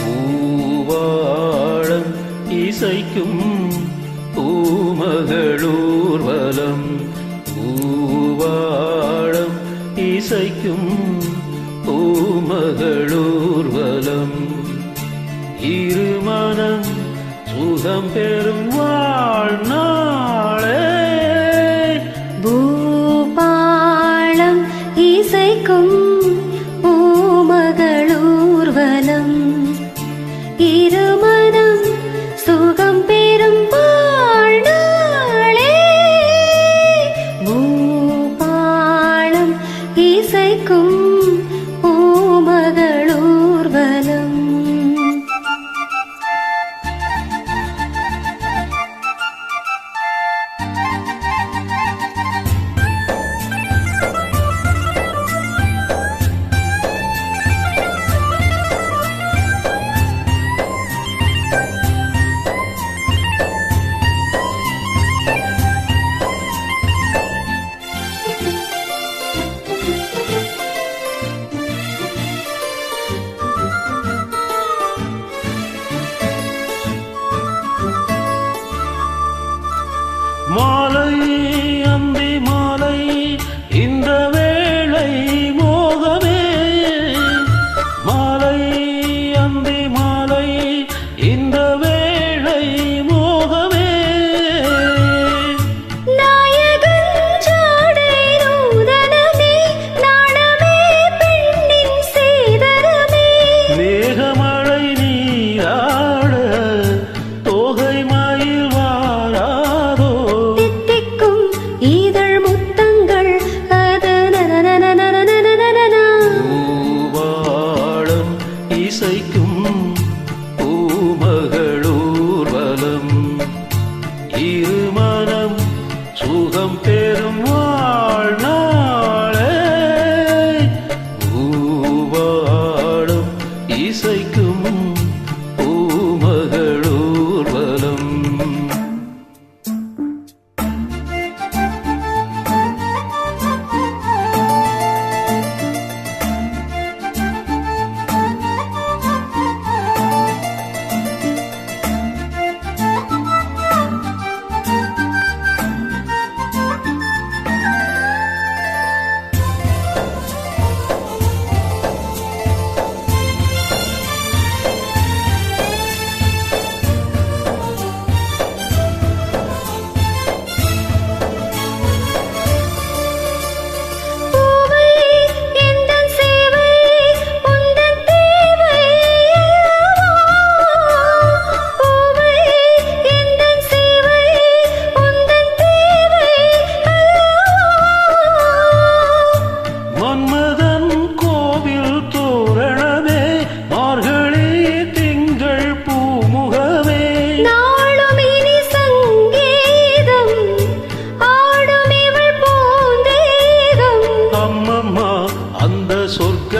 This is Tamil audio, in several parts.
பூவாழம் இசைக்கும் பூமகளூர்வலம். பூவாழம் இசைக்கும் பூமகளூர்வலம். இருமனம் சுகம் பெறும் வாழ்நாள் திருமணம் சுகம் பெறும் பாழ்நாளே மூப்பாளம் இசைக்கும் more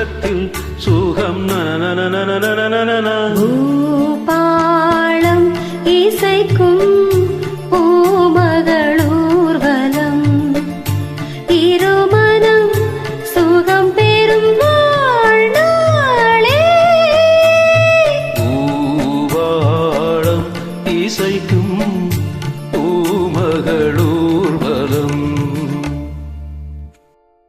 சுகத்தின் சுகம். பூபாளம் இசைக்கும் பூமகளூர்வலம். இருமனம் சுகம் பெறும் பூபாளம் இசைக்கும்